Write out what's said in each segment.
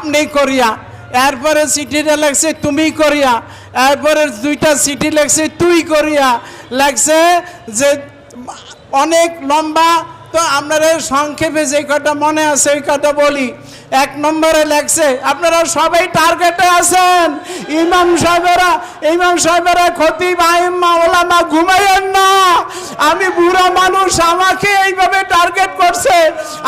আপনি করিয়া, এরপরে চিঠিটা লেখছে তুমি করিয়া, এরপরে দুইটা চিঠি লেখছে তুই করিয়া, লেখছে যে অনেক লম্বা, তো আপনারা সংক্ষেপে যে কটা মনে আছে ওই কটা বলি। এক নম্বরে লেখছে, আপনারা সবাই টার্গেটে আছেন। ইমাম সাহেবেরা ইমাম সাহেবেরা খতিব আইম্মা ওলামা ঘুমাইয়েন না আমি বুড়া মানুষ আমাকে এইভাবে টার্গেট করছে আ-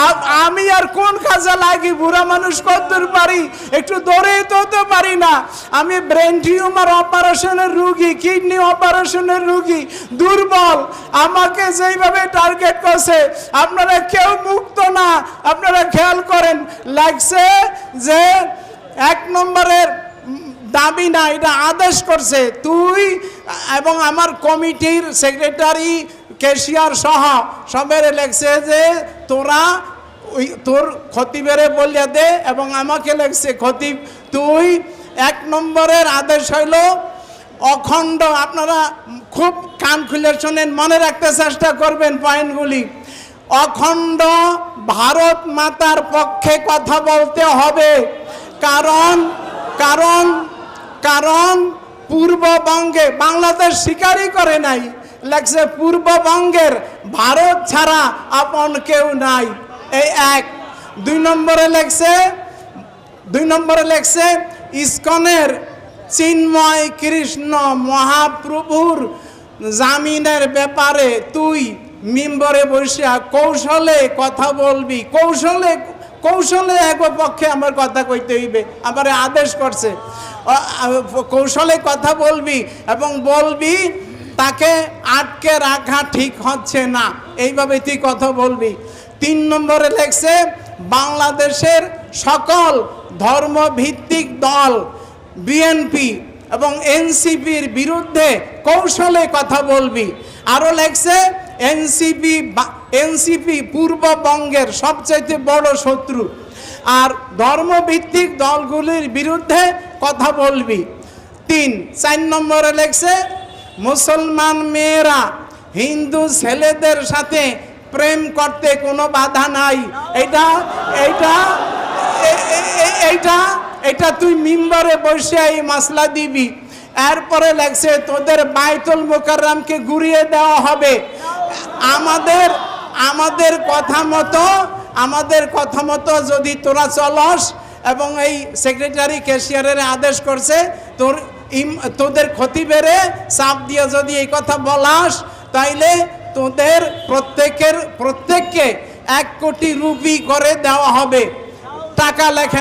আমি আর কোন কাজে লাগি? বুড়া মানুষ কতদূর পারি? একটু দৌড়েই তো হতে পারি না। আমি ব্রেন টিউমার অপারেশনের রুগী কিডনি অপারেশনের রুগী, দুর্বল। আমাকে যেইভাবে টার্গেট করছে, আপনারা কেউ মুক্ত না। আপনারা খেয়াল করেন, লাগছে যে এক নম্বরের দাবি না, এটা আদেশ করছে। তুই এবং আমার কমিটির সেক্রেটারি কেশিয়ার সহ, সবের লেখছে যে তোরা ওই তোর খতিবেরে বলিয়া দে এবং আমাকে লেখছে খতিব তুই এক নম্বরের আদেশ হইল, অখণ্ড, আপনারা খুব কান খুলে শোনেন, মনে রাখতে চেষ্টা করবেন পয়েন্টগুলি। অখণ্ড ভারত মাতার পক্ষে কথা বলতে হবে। কারণ কারণ কারণ পূর্ববঙ্গে বাংলাদেশ স্বীকারই করে নাই লেখছে পূর্ববঙ্গের ভারত ছাড়া আপন কেউ নাই। এই এক। দুই নম্বরে লেখছে, দুই নম্বরে লেখছে, ইস্কনের চিন্ময় কৃষ্ণ মহাপ্রভুর জামিনের ব্যাপারে তুই মিম্বরে বসিয়া কৌশলে কথা বলবি। কৌশলে কৌশলে এক পক্ষে আমার কথা কইতে হইবে, আমার আদেশ করছে। কৌশলে কথা বলবি এবং বলবি, তাকে আটকে রাখা ঠিক হচ্ছে না। এইভাবে তুই কথা বলবি। তিন নম্বরে লেখছে, বাংলাদেশের সকল ধর্মভিত্তিক দল বিএনপি এবং এনসিপির বিরুদ্ধে কৌশলে কথা বলবি। আরও লেখছে এনসিপি এনসিপি পূর্ববঙ্গের সবচাইতে বড় শত্রু। আর ধর্মভিত্তিক দলগুলির বিরুদ্ধে কথা বলবি। তিন, চার নম্বরে লেখছে, মুসলমান মেয়েরা হিন্দু ছেলেদের সাথে প্রেম করতে কোনো বাধা নাই। এটা এইটা এইটা এটা তুই মিম্বরে বসে এই মাসলা দিবি। এরপরে লেগছে তোদের বাইতুল মোকাররামকে ঘুরিয়ে দেওয়া হবে। আমাদের আমাদের কথা মতো, আমাদের কথা মতো যদি তোরা চলস এবং এই সেক্রেটারি ক্যাশিয়ারের আদেশ করছে, তোর তোদের ক্ষতি বেড়ে চাপ দিয়ে যদি এই কথা বলাস, তাইলে তোদের প্রত্যেকের প্রত্যেককে এক কোটি রুপি করে দেওয়া হবে। টাকা লেখে